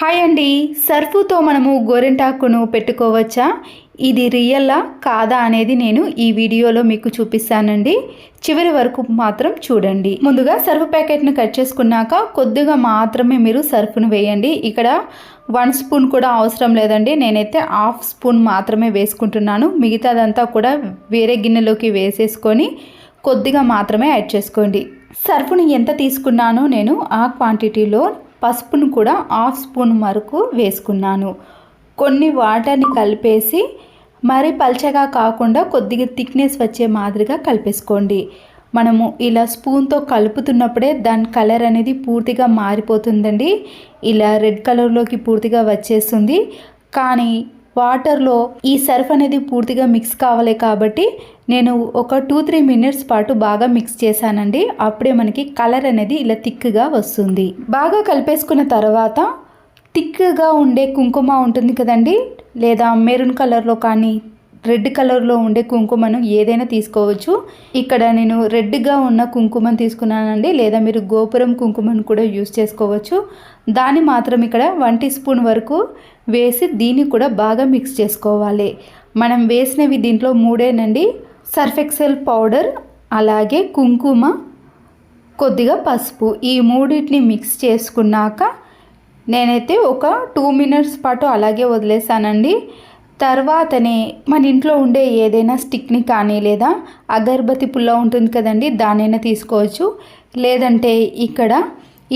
Hi అండి. సర్ఫుతో మనము గోరింటాకును పెట్టుకోవచ్చా? ఇది రియల్లా కాదా అనేది నేను ఈ వీడియోలో మీకు చూపిస్తానండి. చివరి వరకు మాత్రం చూడండి. ముందుగా సర్ఫ్ ప్యాకెట్ను కట్ చేసుకున్నాక కొద్దిగా మాత్రమే మీరు సర్ఫ్ను వేయండి. ఇక్కడ వన్ స్పూన్ కూడా అవసరం లేదండి. నేనైతే హాఫ్ స్పూన్ మాత్రమే వేసుకుంటున్నాను. మిగతాదంతా కూడా వేరే గిన్నెలోకి వేసేసుకొని కొద్దిగా మాత్రమే యాడ్ చేసుకోండి. సర్ఫ్ని ఎంత తీసుకున్నానో నేను ఆ క్వాంటిటీలో పసుపును కూడా హాఫ్ స్పూన్ వరకు వేసుకున్నాను. కొన్ని వాటర్ని కలిపేసి మరీ పల్చగా కాకుండా కొద్దిగా థిక్నెస్ వచ్చే మాదిరిగా కలిపేసుకోండి. మనము ఇలా స్పూన్తో కలుపుతున్నప్పుడే దాని కలర్ అనేది పూర్తిగా మారిపోతుందండి. ఇలా రెడ్ కలర్లోకి పూర్తిగా వచ్చేస్తుంది. కానీ వాటర్లో ఈ సర్ఫ్ అనేది పూర్తిగా మిక్స్ కావాలి కాబట్టి నేను ఒక టూ త్రీ మినిట్స్ పాటు బాగా మిక్స్ చేశానండి. అప్పుడే మనకి కలర్ అనేది ఇలా థిక్గా వస్తుంది. బాగా కలిపేసుకున్న తర్వాత థిక్గా ఉండే కుంకుమ ఉంటుంది కదండి? లేదా మెరూన్ కలర్లో కానీ రెడ్ కలర్లో ఉండే కుంకుమను ఏదైనా తీసుకోవచ్చు. ఇక్కడ నేను రెడ్గా ఉన్న కుంకుమను తీసుకున్నానండి. లేదా మీరు గోపురం కుంకుమను కూడా యూస్ చేసుకోవచ్చు. దాన్ని మాత్రం ఇక్కడ వన్ టీ స్పూన్ వరకు వేసి దీన్ని కూడా బాగా మిక్స్ చేసుకోవాలి. మనం వేసినవి దీంట్లో మూడేనండి. సర్ఫెక్సెల్ పౌడర్ అలాగే కుంకుమ కొద్దిగా పసుపు. ఈ మూడింటిని మిక్స్ చేసుకున్నాక నేనైతే ఒక టూ మినిట్స్ పాటు అలాగే వదిలేసానండి. తర్వాతనే మన ఇంట్లో ఉండే ఏదైనా స్టిక్ని కానీ లేదా అగర్బతి పుల్ల ఉంటుంది కదండి దానైనా తీసుకోవచ్చు. లేదంటే ఇక్కడ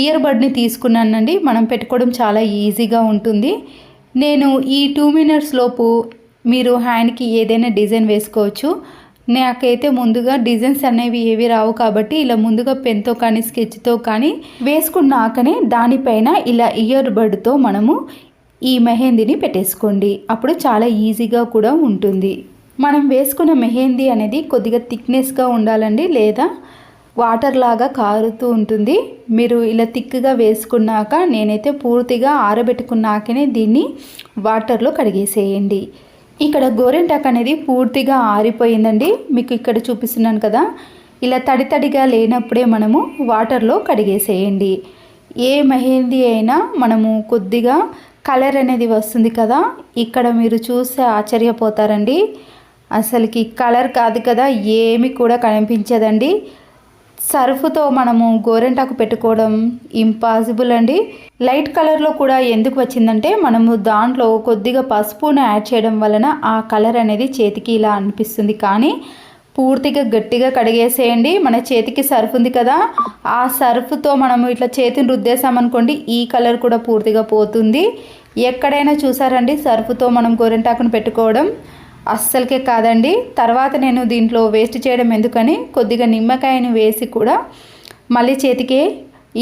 ఇయర్ బడ్ని తీసుకున్నానండి. మనం పెట్టుకోవడం చాలా ఈజీగా ఉంటుంది. నేను ఈ టూ మినిట్స్ లోపు మీరు హ్యాండ్కి ఏదైనా డిజైన్ వేసుకోవచ్చు. నాకైతే ముందుగా డిజైన్స్ అనేవి ఏవి రావు కాబట్టి ఇలా ముందుగా పెన్తో కానీ స్కెచ్తో కానీ వేసుకున్నాకనే దానిపైన ఇలా ఇయర్ బడ్తో మనము ఈ మెహందీని పెట్టేసుకోండి. అప్పుడు చాలా ఈజీగా కూడా ఉంటుంది. మనం వేసుకున్న మెహందీ అనేది కొద్దిగా థిక్నెస్గా ఉండాలండి లేదా వాటర్ లాగా కారుతూ ఉంటుంది. మీరు ఇలా థిక్గా వేసుకున్నాక నేనైతే పూర్తిగా ఆరబెట్టుకున్నాకనే దీన్ని వాటర్లో కడిగేసేయండి. ఇక్కడ గోరెంటాక్ అనేది పూర్తిగా ఆరిపోయిందండి. మీకు ఇక్కడ చూపిస్తున్నాను కదా. ఇలా తడి తడిగా లేనప్పుడే మనము వాటర్లో కడిగేసేయండి. ఏ మెహందీ అయినా మనము కొద్దిగా కలర్ అనేది వస్తుంది కదా ఇక్కడ మీరు చూస్తే ఆశ్చర్యపోతారండి. అసలుకి కలర్ కాదు కదా ఏమి కూడా కనిపించదండి. సర్ఫ్తో మనము గోరెంటాకు పెట్టుకోవడం ఇంపాసిబుల్ అండి. లైట్ కలర్లో కూడా ఎందుకు వచ్చిందంటే మనము దాంట్లో కొద్దిగా పసుపును యాడ్ చేయడం వలన ఆ కలర్ అనేది చేతికి ఇలా అనిపిస్తుంది. కానీ పూర్తిగా గట్టిగా కడిగేసేయండి. మన చేతికి సర్ఫ్ ఉంది కదా ఆ సర్ఫ్తో మనము ఇట్లా చేతిని రుద్దేసామనుకోండి ఈ కలర్ కూడా పూర్తిగా పోతుంది. ఎక్కడైనా చూసారండి సర్ఫ్తో మనం గోరెంటాకును పెట్టుకోవడం? అస్సలకే కాదండి. తర్వాత నేను దీంట్లో వేస్ట్ చేయడం ఎందుకని కొద్దిగా నిమ్మకాయని వేసి కూడా మళ్ళీ చేతికే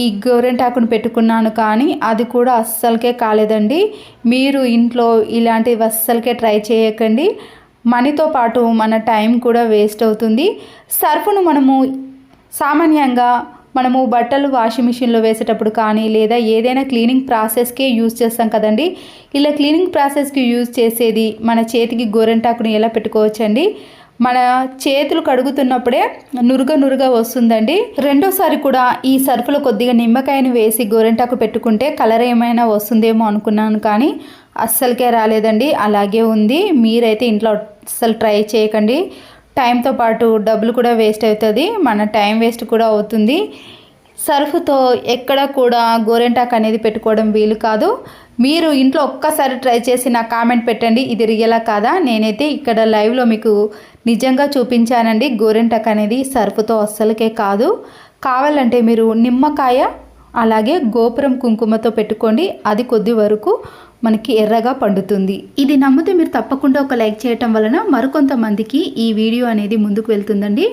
ఈ గోరెంటాకును పెట్టుకున్నాను కానీ అది కూడా అస్సలకే కాలేదండి. మీరు ఇంట్లో ఇలాంటివి అస్సలకే ట్రై చేయకండి. మనీతో పాటు మన టైం కూడా వేస్ట్ అవుతుంది. సర్ఫ్ను మనము సామాన్యంగా మనము బట్టలు వాషింగ్ మిషన్లో వేసేటప్పుడు కానీ లేదా ఏదైనా క్లీనింగ్ ప్రాసెస్కే యూజ్ చేస్తాం కదండి. ఇలా క్లీనింగ్ ప్రాసెస్కి యూజ్ చేసేది మన చేతికి గోరెంటాకుని ఎలా పెట్టుకోవచ్చండి? మన చేతులు కడుగుతున్నప్పుడే నురుగ నురుగా వస్తుందండి. రెండోసారి కూడా ఈ సర్ఫ్లో కొద్దిగా నిమ్మకాయని వేసి గోరెంటాకు పెట్టుకుంటే కలర్ ఏమైనా వస్తుందేమో అనుకున్నాను కానీ అస్సలకే రాలేదండి. అలాగే ఉంది. మీరైతే ఇంట్లో అస్సలు ట్రై చేయకండి. టైంతో పాటు డబ్బులు కూడా వేస్ట్ అవుతుంది. మన టైం వేస్ట్ కూడా అవుతుంది. సర్ఫ్తో ఎక్కడ కూడా గోరెంటాక్ అనేది పెట్టుకోవడం వీలు కాదు. మీరు ఇంట్లో ఒక్కసారి ట్రై చేసి నా కామెంట్ పెట్టండి. ఇది రియలా కాదా? నేనైతే ఇక్కడ లైవ్లో మీకు నిజంగా చూపించానండి. గోరెంటాక్ అనేది సర్ఫ్తో అస్సలకే కాదు. కావాలంటే మీరు నిమ్మకాయ అలాగే గోపురం కుంకుమతో పెట్టుకోండి. అది కొద్ది వరకు మనకి ఎర్రగా పండుతుంది. ఇది నమ్మితే మీరు తప్పకుండా ఒక లైక్ చేయటం వలన మరికొంతమందికి ఈ వీడియో అనేది ముందుకు వెళ్తుందండి.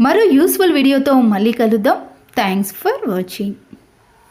మరో యూస్ఫుల్ వీడియోతో మళ్ళీ కలుద్దాం. Thanks for watching.